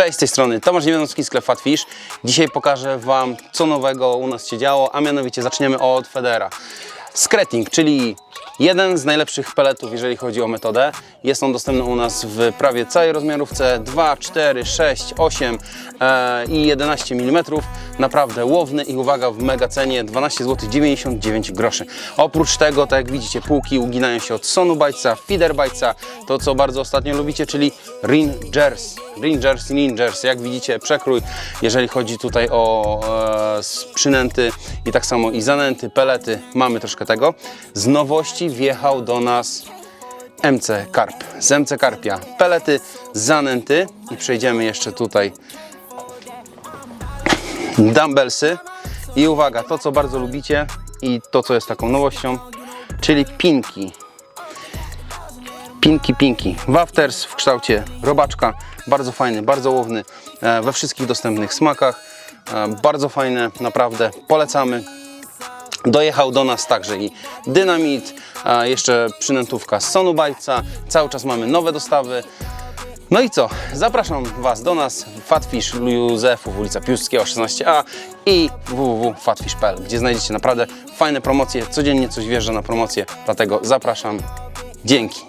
Cześć, z tej strony Tomasz Niewiadomski, sklep Fatfish. Dzisiaj pokażę Wam, co nowego u nas się działo, a mianowicie zaczniemy od Federa. Skretting, czyli jeden z najlepszych peletów, jeżeli chodzi o metodę. Jest on dostępny u nas w prawie całej rozmiarówce 2, 4, 6, 8 e, i 11 mm. Naprawdę łowny i uwaga, w mega cenie 12 zł 99 groszy. Oprócz tego, tak jak widzicie, półki uginają się od Sonu Bytesa, Feeder Bytesa, to co bardzo ostatnio lubicie, czyli Ringers. Ringers, Ringers, jak widzicie przekrój, jeżeli chodzi tutaj o e, przynęty i tak samo i zanęty, pelety, mamy troszkę tego. Z nowości wjechał do nas MC Karp. Z MC Karpia pelety, zanęty i przejdziemy jeszcze tutaj dumbbellsy i uwaga, to co bardzo lubicie i to co jest taką nowością, czyli pinki. Pinki Pinki. Wafters w kształcie robaczka. Bardzo fajny, bardzo łowny. e, We wszystkich dostępnych smakach. E, Bardzo fajne, naprawdę. Polecamy. Dojechał do nas także i dynamit, jeszcze przynętówka z Sonu Bajca. Cały czas mamy nowe dostawy. No i co? Zapraszam Was do nas Fatfish Józefów, ulica Piłsudskiego 16a i www.fatfish.pl, gdzie znajdziecie naprawdę fajne promocje. Codziennie coś wjeżdża na promocję, dlatego zapraszam. Dzięki.